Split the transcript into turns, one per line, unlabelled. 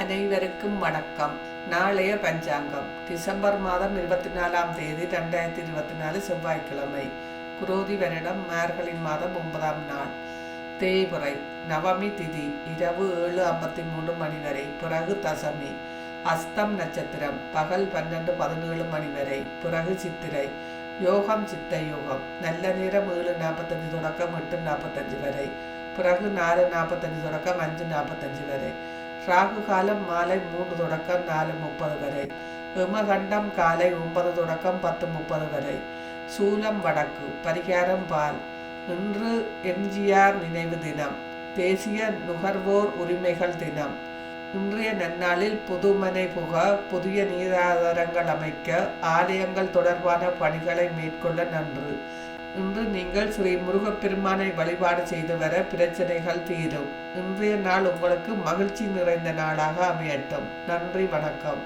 அனைவருக்கும் வணக்கம். நாளைய பஞ்சாங்கம். டிசம்பர் மாதம் இருபத்தி நாலாம் தேதி ரெண்டாயிரத்தி இருபத்தி நாலு செவ்வாய்க்கிழமை. குரோதி வருடம் மார்கழின் மாதம் ஒன்பதாம் நாள். தேய்புறை நவமி திதி இரவு ஏழு ஐம்பத்தி மூன்று மணி வரை. பிறகு தசமி அஸ்தம் நட்சத்திரம் பகல் பன்னெண்டு பதினேழு மணி வரை. பிறகு சித்திரை யோகம் சித்த யோகம். நல்ல நேரம் ஏழு நாற்பத்தஞ்சு தொடக்கம் எட்டு நாற்பத்தஞ்சு வரை. பிறகு நாலு நாற்பத்தஞ்சு தொடக்கம் அஞ்சு நாற்பத்தஞ்சு வரை. ராகு காலம் மாலை மூன்று தொடக்கம் நாலு முப்பது வரை. எமகண்டம் காலை ஒன்பது தொடக்கம் பத்து முப்பது வரை. சூலம் வடக்கு. பரிகாரம் பால். இன்று எம்ஜிஆர் நினைவு தினம். தேசிய நுகர்வோர் உரிமைகள் தினம். இன்றைய நன்னாளில் புதுமனை புக புதிய நீராதாரங்கள் அமைக்க ஆலயங்கள் தொடர்பான பணிகளை மேற்கொள்ள நன்று. இன்று நீங்கள் ஸ்ரீ முருகப்பெருமானை வழிபாடு செய்து வர பிரச்சனைகள் தீரும். இன்றைய நாள் உங்களுக்கு மகிழ்ச்சி நிறைந்த நாளாக அமையட்டும். நன்றி வணக்கம்.